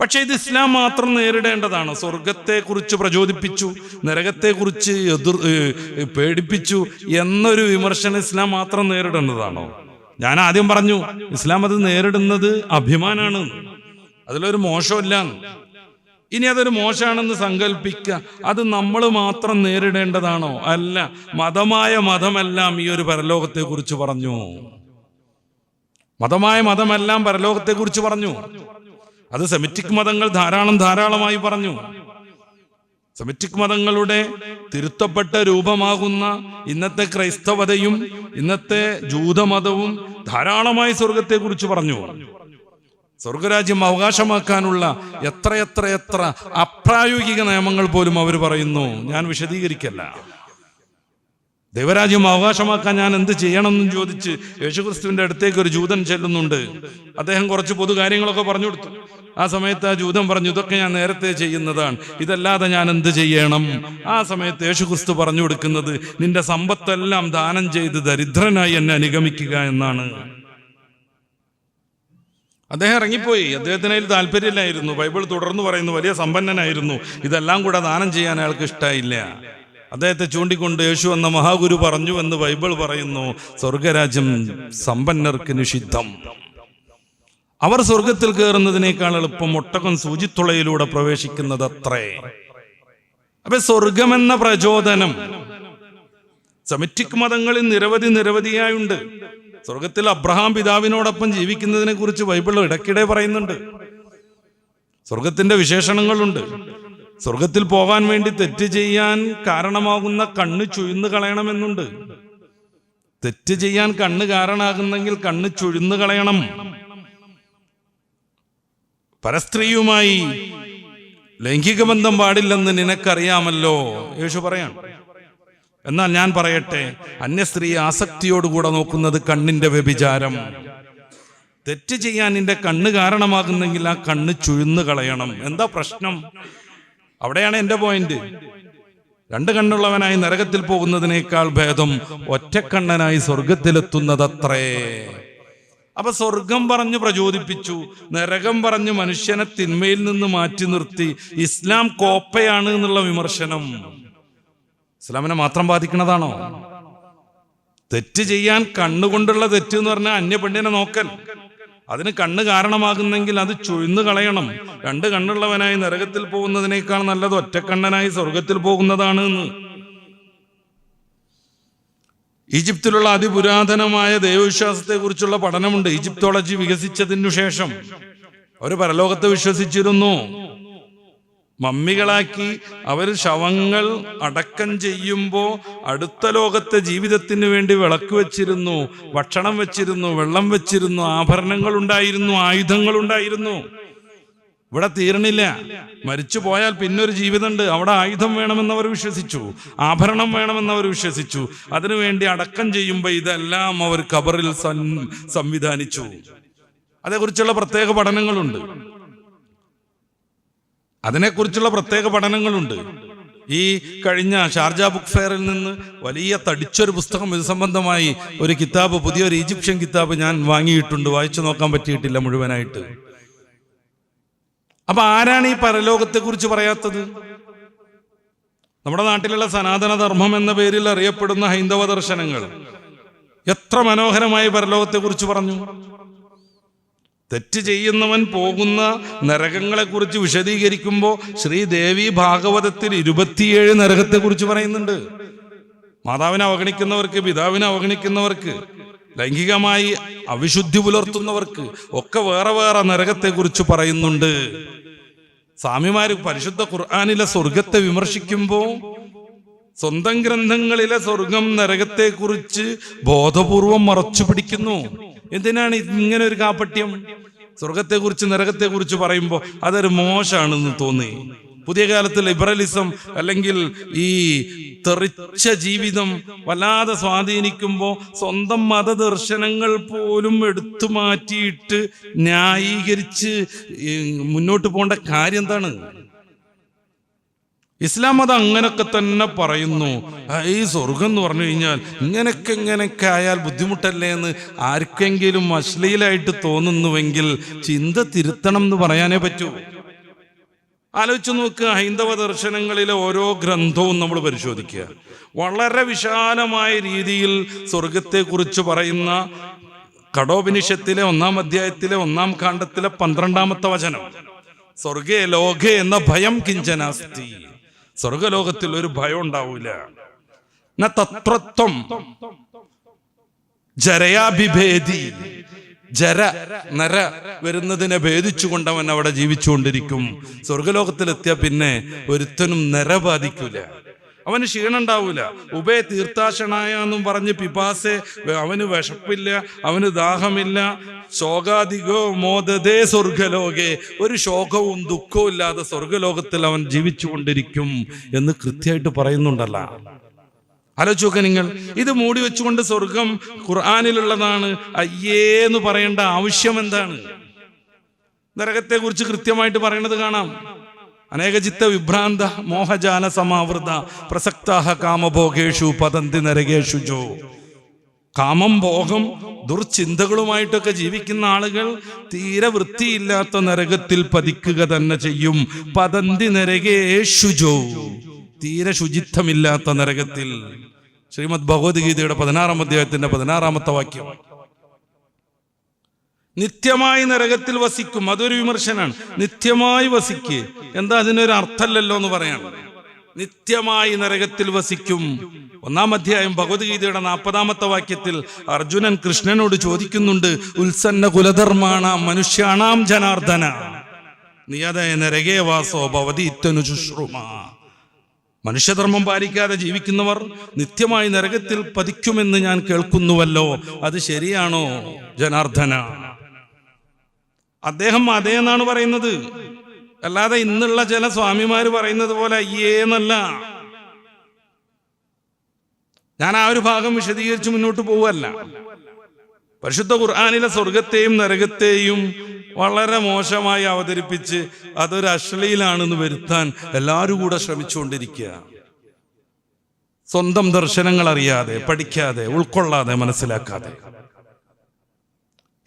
പക്ഷേ ഇത് ഇസ്ലാം മാത്രം നേരിടേണ്ടതാണ്. സ്വർഗത്തെക്കുറിച്ച് പ്രചോദിപ്പിച്ചു നരകത്തെക്കുറിച്ച് എതിർ പേടിപ്പിച്ചു എന്നൊരു വിമർശനം ഇസ്ലാം മാത്രം നേരിടേണ്ടതാണോ? ഞാൻ ആദ്യം പറഞ്ഞു ഇസ്ലാം അത് നേരിടുന്നത് അഭിമാനാണ്. അതിലൊരു മോശമില്ല. ഇനി അതൊരു മോശമാണെന്ന് സങ്കല്പിക്കുക അത് നമ്മൾ മാത്രം നേരിടേണ്ടതാണോ? അല്ല മതമായ മതമെല്ലാം ഈ ഒരു പരലോകത്തെക്കുറിച്ച് പറഞ്ഞു. മതമായ മതമെല്ലാം പരലോകത്തെക്കുറിച്ച് പറഞ്ഞു. അത് സെമിറ്റിക് മതങ്ങൾ ധാരാളം ധാരാളമായി പറഞ്ഞു. സെമിറ്റിക് മതങ്ങളുടെ തിരുത്തപ്പെട്ട രൂപമാകുന്ന ഇന്നത്തെ ക്രൈസ്തവതയും ഇന്നത്തെ ജൂതമതവും ധാരാളമായി സ്വർഗത്തെക്കുറിച്ച് പറഞ്ഞു. സ്വർഗരാജ്യം അവകാശമാക്കാനുള്ള എത്രയെത്ര എത്ര അപ്രായോഗിക നിയമങ്ങൾ പോലും അവർ പറയുന്നു. ഞാൻ വിശദീകരിക്കല്ല. ദൈവരാജ്യം അവകാശമാക്കാൻ ഞാൻ എന്ത് ചെയ്യണമെന്നും ചോദിച്ച് യേശുക്രിസ്തുവിന്റെ അടുത്തേക്ക് ഒരു ജൂതൻ ചെല്ലുന്നുണ്ട്. അദ്ദേഹം കുറച്ച് പൊതു കാര്യങ്ങളൊക്കെ പറഞ്ഞു കൊടുത്തു. ആ സമയത്ത് ആ ജൂതൻ പറഞ്ഞു ഇതൊക്കെ ഞാൻ നേരത്തെ ചെയ്യുന്നതാണ്. ഇതല്ലാതെ ഞാൻ എന്ത് ചെയ്യണം? ആ സമയത്ത് യേശുക്രിസ്തു പറഞ്ഞു കൊടുക്കുന്നത് നിന്റെ സമ്പത്തെല്ലാം ദാനം ചെയ്ത് ദരിദ്രനായി എന്നെ അനുഗമിക്കുക എന്നാണ്. അദ്ദേഹം ഇറങ്ങിപ്പോയി. അദ്ദേഹത്തിന് അതിൽ താല്പര്യമില്ലായിരുന്നു. ബൈബിൾ തുടർന്ന് പറയുന്നു വലിയ സമ്പന്നനായിരുന്നു. ഇതെല്ലാം കൂടെ ദാനം ചെയ്യാൻ അയാൾക്ക് ഇഷ്ടമായില്ല അദ്ദേഹത്തെ ചൂണ്ടിക്കൊണ്ട് യേശു എന്ന മഹാഗുരു പറഞ്ഞു എന്ന് ബൈബിൾ പറയുന്നു സ്വർഗരാജ്യം സമ്പന്നർക്ക് നിഷിദ്ധം. അവർ സ്വർഗത്തിൽ കയറുന്നതിനേക്കാൾ എളുപ്പം ഒട്ടകം സൂചിത്തുളയിലൂടെ പ്രവേശിക്കുന്നത് അത്രേ അപ്പൊ സ്വർഗമെന്ന പ്രചോദനം സെമിറ്റിക് മതങ്ങളിൽ നിരവധി നിരവധിയായുണ്ട്. സ്വർഗത്തിൽ അബ്രഹാം പിതാവിനോടൊപ്പം ജീവിക്കുന്നതിനെ കുറിച്ച് ബൈബിൾ ഇടയ്ക്കിടെ പറയുന്നുണ്ട്. സ്വർഗത്തിന്റെ വിശേഷണങ്ങളുണ്ട്. സ്വർഗത്തിൽ പോകാൻ വേണ്ടി തെറ്റ് ചെയ്യാൻ കാരണമാകുന്ന കണ്ണ് ചുഴിന്നു കളയണമെന്നുണ്ട്. തെറ്റ് ചെയ്യാൻ കണ്ണ് കാരണമാകുന്നെങ്കിൽ കണ്ണ് ചുഴിന്നു കളയണം. പരസ്ത്രീയുമായി ലൈംഗിക ബന്ധം പാടില്ലെന്ന് നിനക്കറിയാമല്ലോ യേശു പറയാണ്. എന്നാൽ ഞാൻ പറയട്ടെ അന്യ സ്ത്രീ ആസക്തിയോടുകൂടെ നോക്കുന്നത് കണ്ണിന്റെ വ്യഭിചാരം. തെറ്റ് ചെയ്യാൻ നിന്റെ കണ്ണ് കാരണമാകുന്നെങ്കിൽ ആ കണ്ണ് ചുഴുന്നു കളയണം. എന്താ പ്രശ്നം? അവിടെയാണ് എന്റെ പോയിന്റ് രണ്ട് കണ്ണുള്ളവനായി നരകത്തിൽ പോകുന്നതിനേക്കാൾ ഭേദം ഒറ്റക്കണ്ണനായി സ്വർഗത്തിലെത്തുന്നതത്രേ. അപ്പൊ സ്വർഗം പറഞ്ഞു പ്രചോദിപ്പിച്ചു നരകം പറഞ്ഞു മനുഷ്യനെ തിന്മയിൽ നിന്ന് മാറ്റി നിർത്തി ഇസ്ലാം കോപ്പയാണ് എന്നുള്ള വിമർശനം. ഇസ്ലാമിനെ മാത്രം ബാധിക്കുന്നതാണോ? തെറ്റ് ചെയ്യാൻ കണ്ണുകൊണ്ടുള്ള തെറ്റ് എന്ന് പറഞ്ഞാൽ അന്യപെണ്ണിനെ നോക്കൽ. അതിന് കണ്ണ് കാരണമാകുന്നെങ്കിൽ അത് ചൊഴിന്ന് കളയണം. രണ്ട് കണ്ണുള്ളവനായി നരകത്തിൽ പോകുന്നതിനേക്കാൾ നല്ലത് ഒറ്റക്കണ്ണനായി സ്വർഗത്തിൽ പോകുന്നതാണ് എന്ന്. ഈജിപ്തിലുള്ള അതിപുരാതനമായ ദൈവവിശ്വാസത്തെ കുറിച്ചുള്ള പഠനമുണ്ട്. ഈജിപ്തോളജി വികസിച്ചതിനു ശേഷം. അവർ പരലോകത്തെ വിശ്വസിച്ചിരുന്നു. മമ്മികളാക്കി അവർ ശവങ്ങൾ അടക്കം ചെയ്യുമ്പോൾ അടുത്ത ലോകത്തെ ജീവിതത്തിന് വേണ്ടി വിളക്ക് വെച്ചിരുന്നു ഭക്ഷണം വെച്ചിരുന്നു വെള്ളം വെച്ചിരുന്നു ആഭരണങ്ങൾ ഉണ്ടായിരുന്നു ആയുധങ്ങൾ ഉണ്ടായിരുന്നു. ഇവിടെ തീരണില്ല. മരിച്ചു പോയാൽ പിന്നൊരു ജീവിതമുണ്ട്. അവിടെ ആയുധം വേണമെന്നവർ വിശ്വസിച്ചു ആഭരണം വേണമെന്നവർ വിശ്വസിച്ചു. അതിനുവേണ്ടി അടക്കം ചെയ്യുമ്പോൾ ഇതെല്ലാം അവർ കബറിൽ സംവിധാനിച്ചു. അതേക്കുറിച്ചുള്ള പ്രത്യേക പഠനങ്ങളുണ്ട്. അതിനെക്കുറിച്ചുള്ള പ്രത്യേക പഠനങ്ങളുണ്ട്. ഈ കഴിഞ്ഞ ഷാർജ ബുക്ക് ഫെയറിൽ നിന്ന് വലിയ തടിച്ചൊരു പുസ്തകം ഇത് സംബന്ധമായി ഒരു കിതാബ് പുതിയൊരു ഈജിപ്ഷ്യൻ കിതാബ് ഞാൻ വാങ്ങിയിട്ടുണ്ട്. വായിച്ചു നോക്കാൻ പറ്റിയിട്ടില്ല മുഴുവനായിട്ട്. അപ്പൊ ആരാണ് ഈ പരലോകത്തെ കുറിച്ച് പറയാത്തത്? നമ്മുടെ നാട്ടിലുള്ള സനാതനധർമ്മം എന്ന പേരിൽ അറിയപ്പെടുന്ന ഹൈന്ദവ ദർശനങ്ങൾ എത്ര മനോഹരമായി പരലോകത്തെ കുറിച്ച് പറഞ്ഞു? തെറ്റ് ചെയ്യുന്നവൻ പോകുന്ന നരകങ്ങളെ കുറിച്ച് വിശദീകരിക്കുമ്പോൾ ശ്രീദേവി ഭാഗവതത്തിൽ ഇരുപത്തിയേഴ് നരകത്തെ കുറിച്ച് പറയുന്നുണ്ട്. മാതാവിനെ അവഗണിക്കുന്നവർക്ക് പിതാവിനെ അവഗണിക്കുന്നവർക്ക് ലൈംഗികമായി അവിശുദ്ധി പുലർത്തുന്നവർക്ക് ഒക്കെ വേറെ വേറെ നരകത്തെ കുറിച്ച് പറയുന്നുണ്ട്. സ്വാമിമാര് പരിശുദ്ധ ഖുർആാനിലെ സ്വർഗത്തെ വിമർശിക്കുമ്പോൾ സ്വന്തം ഗ്രന്ഥങ്ങളിലെ സ്വർഗം നരകത്തെക്കുറിച്ച് ബോധപൂർവം മറച്ചു പിടിക്കുന്നു എന്തിനാണ് ഇങ്ങനെ ഒരു കാപ്പട്യം സ്വർഗത്തെക്കുറിച്ച് നരകത്തെക്കുറിച്ച് പറയുമ്പോൾ അതൊരു മോശമാണെന്ന് തോന്നി. പുതിയ കാലത്ത് ലിബറലിസം അല്ലെങ്കിൽ ഈ തെറിച്ച ജീവിതം വല്ലാതെ സ്വാധീനിക്കുമ്പോൾ സ്വന്തം മതദർശനങ്ങൾ പോലും എടുത്തു മാറ്റിയിട്ട് ന്യായീകരിച്ച് മുന്നോട്ട് പോകേണ്ട കാര്യം എന്താണ്? ഇസ്ലാം അത് അങ്ങനൊക്കെ തന്നെ പറയുന്നു. ഈ സ്വർഗം എന്ന് പറഞ്ഞു കഴിഞ്ഞാൽ ഇങ്ങനൊക്കെ ഇങ്ങനൊക്കെ ആയാൽ ബുദ്ധിമുട്ടല്ലേ എന്ന് ആർക്കെങ്കിലും അശ്ലീലായിട്ട് തോന്നുന്നുവെങ്കിൽ ചിന്ത തിരുത്തണം എന്ന് പറയാനേ പറ്റൂ. ആലോചിച്ച് നോക്കുക ഹൈന്ദവ ദർശനങ്ങളിലെ ഓരോ ഗ്രന്ഥവും നമ്മൾ പരിശോധിക്കുക. വളരെ വിശാലമായ രീതിയിൽ സ്വർഗത്തെക്കുറിച്ച് പറയുന്ന കടോപനിഷത്തിലെ ഒന്നാം അധ്യായത്തിലെ ഒന്നാം കാണ്ഡത്തിലെ പന്ത്രണ്ടാമത്തെ വചനം. സ്വർഗേ ലോകേ എന്ന ഭയം കിഞ്ചനാസ്തി. സ്വർഗലോകത്തിൽ ഒരു ഭയം ഉണ്ടാവൂല തത്രത്വം ജരയാഭിഭേദി. ജര നര വരുന്നതിനെ ഭേദിച്ചുകൊണ്ട് അവൻ അവിടെ ജീവിച്ചുകൊണ്ടിരിക്കും. സ്വർഗലോകത്തിലെത്തിയ പിന്നെ ഒരുത്തനും നര ബാധിക്കൂല. അവന് ക്ഷീണം ഉണ്ടാവൂല. ഉബേ തീർത്ഥാശനായ എന്നും പറഞ്ഞ് പിപാസെ അവന് വിശപ്പില്ല അവന് ദാഹമില്ല. ശോകാധികോ മോദതേ സ്വർഗലോകെ. ഒരു ശോകവും ദുഃഖവും ഇല്ലാതെ സ്വർഗലോകത്തിൽ അവൻ ജീവിച്ചുകൊണ്ടിരിക്കും എന്ന് കൃത്യമായിട്ട് പറയുന്നുണ്ടല്ല. ആലോചിച്ചോക്കെ നിങ്ങൾ. ഇത് മൂടി വെച്ചുകൊണ്ട് സ്വർഗം ഖുർആാനിലുള്ളതാണ്. അയ്യേ എന്ന് പറയേണ്ട ആവശ്യം എന്താണ്? നരകത്തെ കുറിച്ച് കൃത്യമായിട്ട് പറയണത് കാണാം. അനേകചിത്ത വിഭ്രാന്ത മോഹജാല സമാവൃത പ്രസക്താഹ കാമഭോഗേഷു പതന്തി നരകേഷു ജോ. കാമം ഭോഗം ദുർചിന്തകളുമായിട്ടൊക്കെ ജീവിക്കുന്ന ആളുകൾ തീരെ വൃത്തിയില്ലാത്ത നരകത്തിൽ പതിക്കുക തന്നെ ചെയ്യും. പതന്തി നരകേഷുജോ തീരെ ശുചിത്വമില്ലാത്ത നരകത്തിൽ. ശ്രീമദ് ഭഗവത്ഗീതയുടെ പതിനാറാം അധ്യായത്തിന്റെ പതിനാറാമത്തെ വാക്യം. നിത്യമായി നരകത്തിൽ വസിക്കും. അതൊരു വിമർശനാണ്. നിത്യമായി വസിക്ക്. എന്താ അതിനൊരു അർത്ഥമല്ലല്ലോ എന്ന് പറയാണ് നിത്യമായി നരകത്തിൽ വസിക്കും. ഒന്നാം അധ്യായം ഭഗവത്ഗീതയുടെ നാൽപ്പതാമത്തെ വാക്യത്തിൽ അർജുനൻ കൃഷ്ണനോട് ചോദിക്കുന്നുണ്ട് ഉത്സന്ന കുലധർമാണ മനുഷ്യാണാം ജനാർദ്ദന. നിയതയ നരകേ വാസോ ഭവതി മനുഷ്യധർമ്മം പാലിക്കാതെ ജീവിക്കുന്നവർ നിത്യമായി നരകത്തിൽ പതിക്കുമെന്ന് ഞാൻ കേൾക്കുന്നുവല്ലോ. അത് ശരിയാണോ? ജനാർദ്ദന. അദ്ദേഹം അതേ എന്നാണ് പറയുന്നത്. അല്ലാതെ ഇന്നുള്ള ചില സ്വാമിമാര് പറയുന്നത് പോലെ അയ്യേന്നല്ല ഞാൻ ആ ഒരു ഭാഗം വിശദീകരിച്ച് മുന്നോട്ട് പോവല്ല പരിശുദ്ധ ഖുർആാനിലെ സ്വർഗത്തെയും നരകത്തെയും വളരെ മോശമായി അവതരിപ്പിച്ച് അതൊരു അശ്ലീലാണെന്ന് വരുത്താൻ എല്ലാവരും കൂടെ ശ്രമിച്ചുകൊണ്ടിരിക്കുക. സ്വന്തം ദർശനങ്ങൾ അറിയാതെ പഠിക്കാതെ ഉൾക്കൊള്ളാതെ മനസ്സിലാക്കാതെ.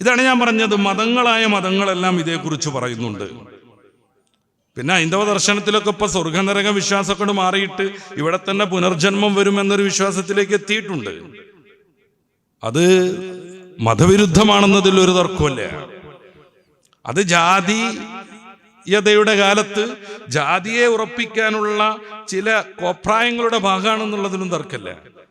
ഇതാണ് ഞാൻ പറഞ്ഞത്. മതങ്ങളായ മതങ്ങളെല്ലാം ഇതേക്കുറിച്ച് പറയുന്നുണ്ട്. പിന്നെ ഹൈന്ദവ ദർശനത്തിലൊക്കെ ഇപ്പൊ സ്വർഗനരക വിശ്വാസമൊക്കെ മാറിയിട്ട് ഇവിടെ തന്നെ പുനർജന്മം വരുമെന്നൊരു വിശ്വാസത്തിലേക്ക് എത്തിയിട്ടുണ്ട്. അത് മതവിരുദ്ധമാണെന്നതിൽ ഒരു തർക്കമല്ല അത് ജാതീയതയുടെ കാലത്ത് ജാതിയെ ഉറപ്പിക്കാനുള്ള ചില കോപ്രായങ്ങളുടെ ഭാഗമാണെന്നുള്ളതിലും തർക്കമില്ല.